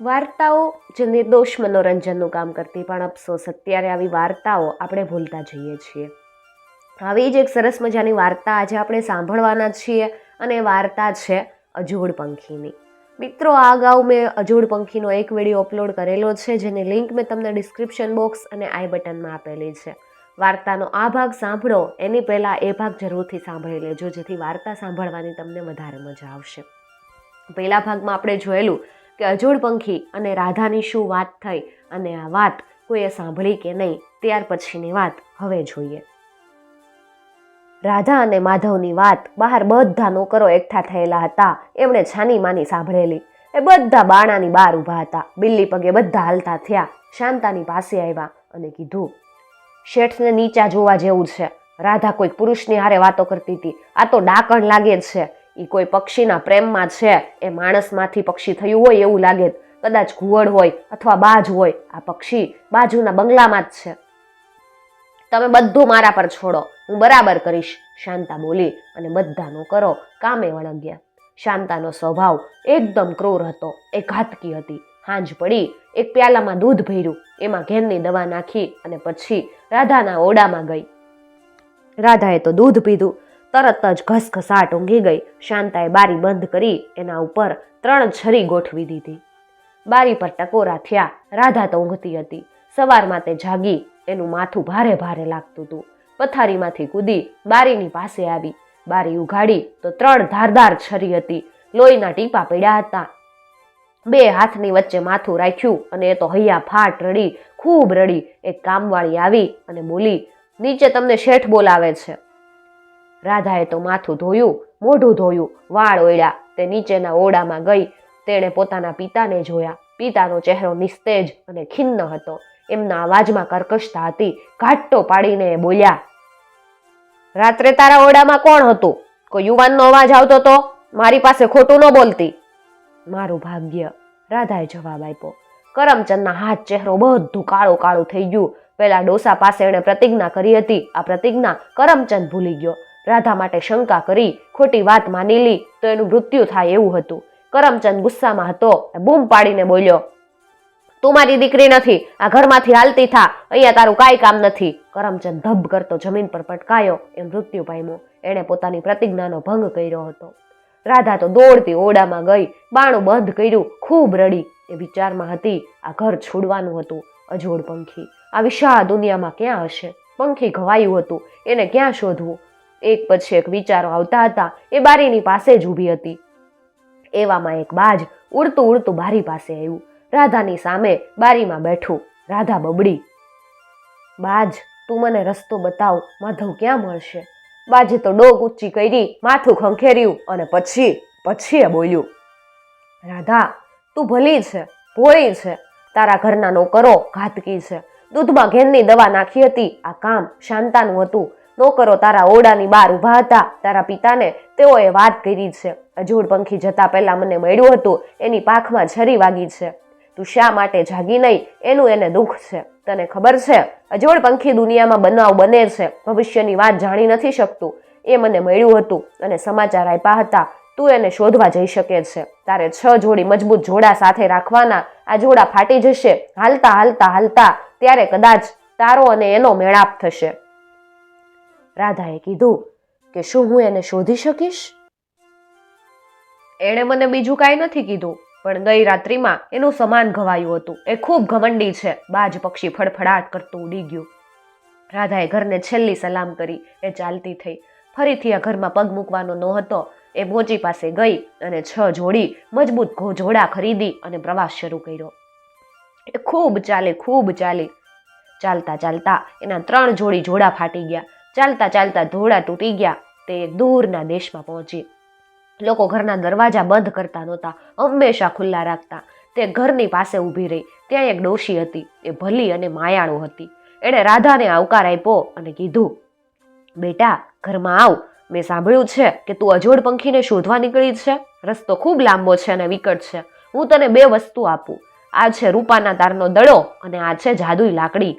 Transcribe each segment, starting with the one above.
વાર્તાઓ જે નિર્દોષ મનોરંજનનું કામ કરતી પણ અફસોસ, અત્યારે આવી વાર્તાઓ આપણે ભૂલતા જઈએ છીએ. આવી જ એક સરસ મજાની વાર્તા આજે આપણે સાંભળવાના છીએ અને વાર્તા છે અજોડ પંખીની. મિત્રો આ અગાઉ મેં અજોડ પંખીનો એક વીડિયો અપલોડ કરેલો છે, જેની લિંક મેં તમને ડિસ્ક્રિપ્શન બોક્સ અને આઈ બટનમાં આપેલી છે. વાર્તાનો આ ભાગ સાંભળો, એની પહેલાં એ ભાગ જરૂરથી સાંભળી લેજો, જેથી વાર્તા સાંભળવાની તમને વધારે મજા આવશે. પહેલા ભાગમાં આપણે જોયેલું કે અજોડ પંખી અને રાધાની શું વાત થઈ અને આ વાત કોઈએ સાંભળી કે નહીં, ત્યાર પછીની વાત હવે જોઈએ. રાધા અને માધવની વાત બહાર બધા નોકરો એકઠા થયેલા હતા, એમણે છાની માની સાંભળેલી. એ બધા બાણાની બહાર ઊભા હતા, બિલ્લી પગે બધા હાલતા થયા, શાંતાની પાસે આવ્યા અને કીધું, શેઠને નીચા જોવા જેવું છે. રાધા કોઈ પુરુષની હારે વાતો કરતી હતી. આ તો ડાકણ લાગે છે. એ કોઈ પક્ષીના પ્રેમમાં છે, એ માણસમાંથી પક્ષી થયું હોય એવું લાગે, કદાચ ઘુવડ હોય અથવા બાજ હોય, આ પક્ષી બાજુના બંગલામાં જ છે. તમે બધું મારા પર છોડો, હું બરાબર કરીશ, શાંતા બોલી અને બધાનો કરો, કામે વળગ્યા શાંતાનો સ્વભાવ એકદમ ક્રૂર હતો, એ ઘાતકી હતી, હાંજ પડી, એક પ્યાલામાં દૂધ ભર્યું, એમાં ઘેરની દવા નાખી અને પછી રાધાના ઓડામાં ગઈ. રાધાએ તો દૂધ પીધું તરત જ ઘસઘસાટ ઊંઘી ગઈ. શાંતાએ બારી બંધ કરી એના ઉપર ત્રણ છરી ગોઠવી દીધી. બારી પર ટકોરા થયા. રાધા તો ઊંઘતી હતી. સવારમાં તે જાગી. એનું માથું ભારે ભારે લાગતું હતું. પથારીમાંથી કૂદી બારીની પાસે આવી. બારી ઉઘાડી તો ત્રણ ધારદાર છરી હતી. લોહીના ટીપા પડ્યા હતા. બે હાથની વચ્ચે માથું રાખ્યું અને એ તો હૈયા ફાટ રડી, ખૂબ રડી. એક કામવાળી આવી અને બોલી, નીચે તમને શેઠ બોલાવે છે. રાધાએ તો માથું ધોયું, મોઢું ધોયું, વાળ ઓળ્યા તે નીચેના ઓરડામાં ગઈ. તેણે પોતાના પિતાને જોયા. પિતાનો ચહેરો નિસ્તેજ અને ખિન્ન હતો. એમના અવાજમાં કર્કશતા હતી. ઘાટો પાડીને એ બોલ્યા, રાત્રે તારા ઓરડામાં કોણ હતું? કોઈ યુવાનનો અવાજ આવતો તો? મારી પાસે ખોટું ન બોલતી. મારું ભાગ્ય, રાધાએ જવાબ આપ્યો. કરમચંદના હાથ ચહેરો બધું કાળું કાળું થઈ ગયું. પેલા ડોસા પાસે એણે પ્રતિજ્ઞા કરી હતી. આ પ્રતિજ્ઞા કરમચંદ ભૂલી ગયો. રાધા માટે શંકા કરી, ખોટી વાત માની લી, તો એનું મૃત્યુ થાય એવું હતું. કરમચંદ ગુસ્સામાં હતો બૂમ પાડીને બોલ્યો, તું મારી દીકરી નથી, આ ઘરમાંથી હાલતી થા, અહીંયા તારું કાંઈ કામ નથી. કરમચંદ ધબ કરતો જમીન પર પટકાયો, એ મૃત્યુ પામ્યો, એણે પોતાની પ્રતિજ્ઞાનો ભંગ કર્યો હતો. રાધા તો દોડતી ઓરડામાં ગઈ, બાણું બંધ કર્યું, ખૂબ રડી, એ વિચારમાં હતી, આ ઘર છોડવાનું હતું, અજોડ પંખી, આ વિશાળ દુનિયામાં ક્યાં હશે? પંખી ઘવાયું હતું, એને ક્યાં શોધવું? એક પછી એક વિચારો આવતા હતા, એ બારીની પાસે જ ઊભી હતી. એવામાં એક બાજ ઉડતું ઉડતું બારી પાસે આવ્યું. રાધાની સામે બારીમાં બેઠું. રાધા બબડી. બાજ, તું મને રસ્તો બતાવ, માધવ ક્યાં મળશે? બાજે તો ડોક ઊંચી કરી માથું ખંખેર્યું અને પછી પછી એ બોલ્યું. રાધા, તું ભલી છે, ભોળી છે. તારા ઘરના નોકરો ઘાતકી છે. દૂધમાં ઘેનની દવા નાખી હતી. આ કામ શાંતાનું હતું. નોકરો તારા ઓરડાની બહાર ઊભા હતા. તારા પિતાને તેઓએ વાત કરી છે. અજોડ પંખી જતા પહેલા મને મળ્યું હતું, એની પાખમાં છરી વાગી છે. તું શા માટે જાગી નહીં? એનું એને દુઃખ છે. તને ખબર છે? અજોડ પંખી દુનિયામાં બનાવ બને છે. ભવિષ્યની વાત જાણી નથી શકતું. એ મને મળ્યું હતું અને સમાચાર આપ્યા હતા. તું એને શોધવા જઈ શકે છે. તારે છ જોડી મજબૂત જોડા સાથે રાખવાના. આ જોડા ફાટી જશે. હાલતા હાલતા હાલતા. ત્યારે કદાચ તારો અને એનો મેળાપ થશે. રાધાએ કીધું કે શું હું એને શોધી શકીશ? એણે મને બીજું કાંઈ નથી કીધું, પણ ગઈ રાત્રિમાં એનું સમાન ઘવાયું હતું. એ ખૂબ ઘમંડી છે. બાજ પક્ષી ફડફડાટ કરતું ઉડી ગયું. રાધાએ ઘરને છેલ્લી સલામ કરી. એ ચાલતી થઈ. ફરીથી આ ઘરમાં પગ મૂકવાનો ન હતો. એ મોચી પાસે ગઈ અને છ જોડી મજબૂત જોડા ખરીદી અને પ્રવાસ શરૂ કર્યો. એ ખૂબ ચાલે, ખૂબ ચાલી. ચાલતા ચાલતા એના ત્રણ જોડી જોડા ફાટી ગયા. ચાલતા ચાલતા ધોળા તૂટી ગયા. તે દૂરના દેશમાં પહોંચી. લોકો ઘરના દરવાજા બંધ કરતા નહોતા. હંમેશા ખુલ્લા રાખતા. તે ઘરની પાસે ઊભી રહી. ત્યાં એક ડોશી હતી. એ ભલી અને માયાળુ હતી. એણે રાધાને આવકાર આપ્યો અને કીધું, બેટા, ઘરમાં આવ. મેં સાંભળ્યું છે કે તું અજોડ પંખીને શોધવા નીકળી છે. રસ્તો ખૂબ લાંબો છે અને વિકટ છે. હું તને બે વસ્તુ આપું. આ છે રૂપાના તારનો દડો અને આ છે જાદુઈ લાકડી.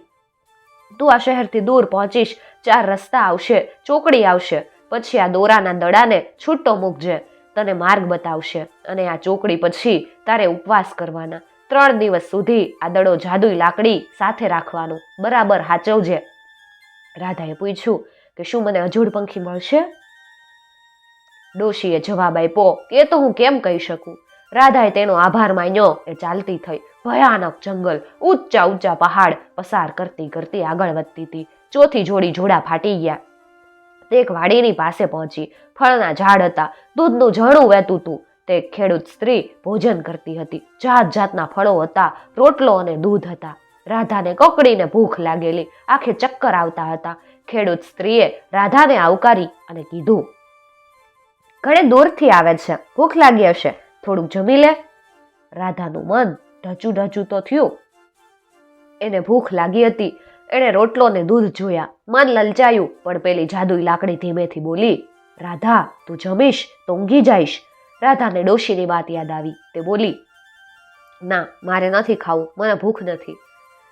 તું આ શહેરથી દૂર પહોંચીશ, ચાર રસ્તા આવશે, ચોકડી આવશે, પછી આ દોરાના દડાને છૂટો મૂકજે, તને માર્ગ બતાવશે અને આ ચોકડી પછી તારે ઉપવાસ કરવાના. ત્રણ દિવસ સુધી આ દડો જાદુઈ લાકડી સાથે રાખવાનું. બરાબર હાચવજે. રાધાએ પૂછ્યું કે શું મને અજોડ પંખી મળશે? ડોશીએ જવાબ આપ્યો, એ તો હું કેમ કહી શકું? રાધાએ તેનો આભાર માન્યો. એ ચાલતી થઈ. ભયાનક જંગલ. ઊંચા ઊંચા પહાડ પસાર કરતી કરતી આગળ વધતી હતી. ચોથી જોડી જોડા ફાટી ગયા. તે એક વાડીની પાસે પહોંચી. ફળના ઝાડ હતા. દૂધનું ઝરણું વહેતું હતું. તે ખેડૂત સ્ત્રી ભોજન કરતી હતી. જાત જાતના ફળો હતા. રોટલો અને દૂધ હતા. રાધાને કકડીને ભૂખ લાગેલી. આખે ચક્કર આવતા હતા. ખેડૂત સ્ત્રીએ રાધાને આવકારી અને કીધું, ઘણે દૂરથી આવે છે. ભૂખ લાગી હશે. થોડુંક જમી લે. રાધાનું મન ઢચું ઢચું તો થયું. એને ભૂખ લાગી હતી. એણે રોટલો ને દૂધ જોયા. મન લલચાયું, પણ પેલી જાદુઈ લાકડી ધીમેથી બોલી, રાધા, તું જમીશ તો ઊંઘી જઈશ. રાધાને ડોશીની વાત યાદ આવી. તે બોલી, ના, મારે નથી ખાવું. મને ભૂખ નથી.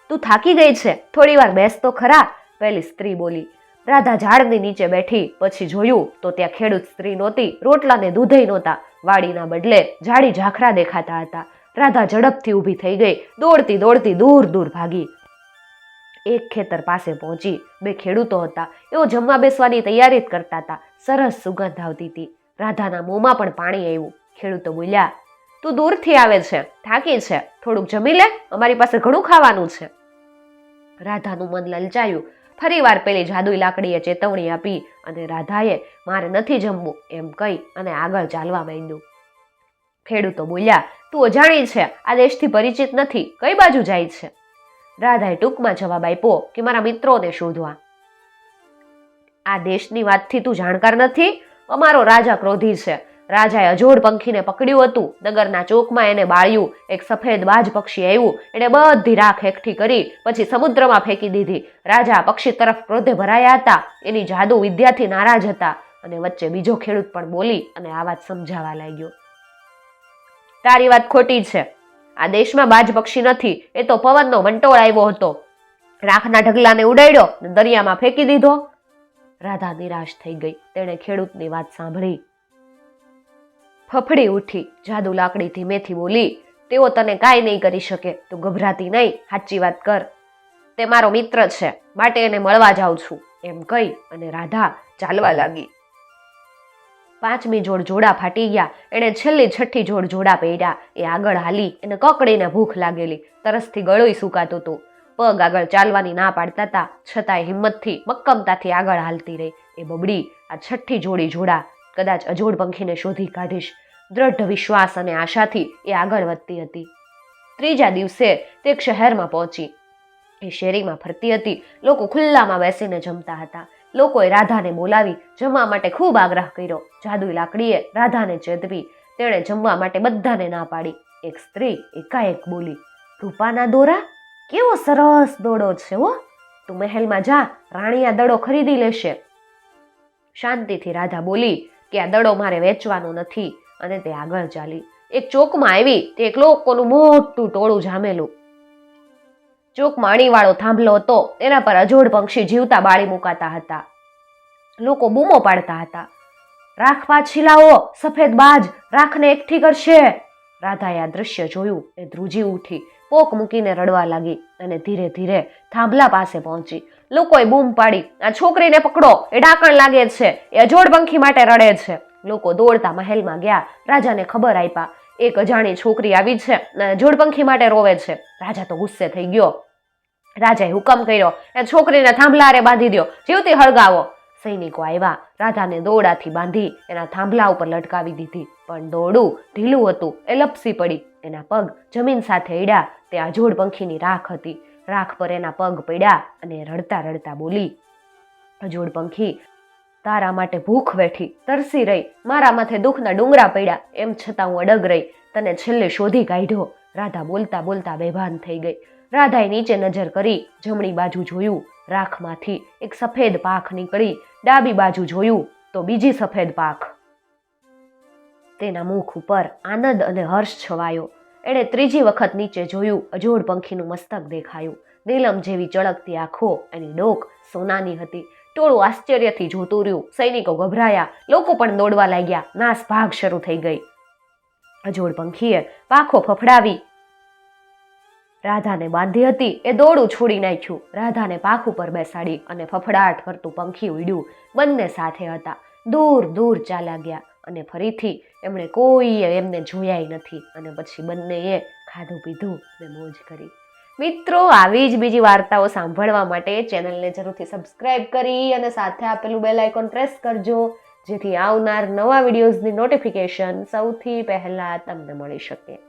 તું થાકી ગઈ છે. થોડી વાર બેસ તો ખરા. પેલી સ્ત્રી બોલી. રાધા ઝાડની નીચે બેઠી, પછી જોયું તો ત્યાં ખેડૂત સ્ત્રી નહોતી રોટલા ને દૂધેય નહોતા. વાડીના બદલે જાડી ઝાખરા દેખાતા હતા. રાધા ઝડપથી ઊભી થઈ ગઈ. દોડતી દોડતી દૂર દૂર ભાગી. એક ખેતર પાસે પહોંચી. બે ખેડૂતો હતા. એઓ જમવા બેસવાની તૈયારી જ કરતા હતા. સરસ સુગંધ આવતી હતી. રાધાના મોંમાં પણ પાણી આવ્યું. ખેડૂતો બોલ્યા, તું દૂરથી આવે છે. થાકી છે. થોડુંક જમી લે. અમારી પાસે ઘણું ખાવાનું છે. રાધાનું મન લલચાયું. ફરીવાર પેલી જાદુઈ લાકડીએ ચેતવણી આપી અને રાધાએ, મારે નથી જમવું, એમ કહી અને આગળ ચાલવા માંડ્યું. ખેડૂતો બોલ્યા, તું અજાણી છે, આ દેશથી પરિચિત નથી, કઈ બાજુ જાય છે? રાધાએ ટૂંકમાં જવાબ આપ્યો કે, મારા મિત્રોને શોધવા. આ દેશની વાતથી તું જાણકાર નથી? અમારો રાજા ક્રોધી છે રાજાએ અજોડ પંખીને પકડ્યું હતું. નગરના ચોકમાં એને બાળ્યું. એક સફેદ બાજ પક્ષી આવ્યું. એણે બધી રાખ એકઠી કરી પછી સમુદ્રમાં ફેંકી દીધી. રાજા પક્ષી તરફ ક્રોધે ભરાયા હતા. એની જાદુ વિદ્યાથી નારાજ હતા. અને વચ્ચે બીજો ખેડૂત પણ બોલી અને આ વાત સમજાવવા લાગ્યો. તારી વાત ખોટી છે. આ દેશમાં બાજ પક્ષી નથી. એ તો પવનનો વંટોળ આવ્યો હતો. રાખના ઢગલાને ઉડાડ્યો દરિયામાં ફેંકી દીધો. રાધા નિરાશ થઈ ગઈ. તેણે ખેડૂતની વાત સાંભળી. ફફડી ઉઠી, જાદુ લાકડી ધીમેથી બોલી, તેઓ તને કાંઈ નહીં કરી શકે, તું ગભરાતી નહીં, સાચી વાત કર. તે મારો મિત્ર છે, માટે એને મળવા જાઉં છું. એમ કહી અને રાધા ચાલવા લાગી. પાંચમી જોડ જોડા ફાટી ગયા, એણે છેલ્લી છઠ્ઠી જોડ જોડા પહેર્યા, એ આગળ હાલી, એને કકડીને ભૂખ લાગેલી, તરસથી ગળોય સુકાતું હતું. પગ આગળ ચાલવાની ના પાડતા હતા છતાંય હિંમતથી, મક્કમતાથી આગળ હાલતી રહી, એ બબડી, આ છઠ્ઠી જોડી જોડા કદાચ અજોડ પંખીને શોધી કાઢીશ. દ્રઢ વિશ્વાસ અને આશાથી એ આગળ વધતી હતી. ત્રીજા દિવસે તે એક શહેરમાં પહોંચી. એ શેરીમાં ફરતી હતી. લોકો ખુલ્લામાં બેસીને જમતા હતા. લોકોએ રાધાને બોલાવી જમવા માટે ખૂબ આગ્રહ કર્યો. જાદુઈ લાકડીએ રાધાને ચેતવી. તેણે જમવા માટે બધાને ના પાડી. એક સ્ત્રી એકાએક બોલી, રૂપાના દોરા, કેવો સરસ દોડો છે હો. તું મહેલમાં જા રાણી આ દડો ખરીદી લેશે. શાંતિથી રાધા બોલી કે આ દડો મારે વેચવાનો નથી અને તે આગળ ચાલી. એક ચોકમાં આવી તે એક લોકોનું મોટું ટોળું જામેલું. ચોકમાં અણીવાળો થાંભલો હતો એના પર અજોડ પક્ષી જીવતા બાળી મુકાતા હતા. લોકો બૂમો પાડતા હતા. રાખ પાછી લાવો સફેદ બાજ, રાખને એકઠી કરશે. રાધાએ આ દ્રશ્ય જોયું, એ ધ્રુજી ઉઠી પોક મૂકીને રડવા લાગી અને ધીરે ધીરે થાંભલા પાસે પહોંચી. લોકોએ બૂમ પાડી, આ છોકરીને પકડો, એ ડાકણ લાગે છે, એ અજોડ પંખી માટે રડે છે. લોકો દોડતા મહેલમાં ગયા, રાજાને ખબર આપ્યા એક અજાણી છોકરી આવી છે અને અજોડ પંખી માટે રોવે છે. રાજા તો ગુસ્સે થઈ ગયો. રાજાએ હુકમ કર્યો, એ છોકરીને થાંભલારે બાંધી દો જીવતી હળગાવો. સૈનિકો આવ્યા રાધાને દોડાથી બાંધી એના થાંભલા ઉપર લટકાવી દીધી, પણ દોડું, ઢીલું હતું, એ લપસી પડી. એના પગ જમીન સાથે અડ્યા તે આજોડ પંખીની રાખ હતી. રાખ પર એના પગ પડ્યા અને રડતા રડતા બોલી, અજોડ પંખી, તારા માટે ભૂખ વેઠી, તરસી રહી. મારા માથે દુઃખના ડુંગરા પડ્યા. એમ છતાં હું અડગ રહી. તને છેલ્લે શોધી કાઢ્યો. રાધા બોલતા બોલતા બેભાન થઈ ગઈ. રાધાએ નીચે નજર કરી, જમણી બાજુ જોયું, રાખમાંથી એક સફેદ પાખ નીકળી. ડાબી બાજુ જોયું તો બીજી સફેદ પાખ. તેના મુખ ઉપર આનંદ અને હર્ષ છવાયો. એણે ત્રીજી વખત નીચે જોયું, અજોડ પંખીનું મસ્તક દેખાયું. નીલમ જેવી ચળકતી આંખો એની ડોક સોનાની હતી. ટોળું આશ્ચર્યથી જોતું રહ્યું. સૈનિકો ગભરાયા. લોકો પણ દોડવા લાગ્યા. નાસ ભાગ શરૂ થઈ ગઈ. અજોડ પંખીએ પાખો ફફડાવી રાધાને બાંધી હતી. એ દોડું છોડી નાખ્યું. રાધાને પાખ ઉપર બેસાડી અને ફફડાટ કરતું પંખી ઉડ્યું. બંને સાથે હતા. દૂર દૂર ચાલ્યા ગયા. અને ફરીથી એમણે કોઈએ એમને જોયાય નથી. અને પછી બંનેએ ખાધું પીધું અને મોજ કરી. મિત્રો, આવી જ બીજી વાર્તાઓ સાંભળવા માટે ચેનલને જરૂરથી સબસ્ક્રાઇબ કરી અને સાથે આપેલું બેલ આઇકોન પ્રેસ કરજો, જેથી આવનાર નવા વિડીયોઝની નોટિફિકેશન સૌથી પહેલાં તમને મળી શકે.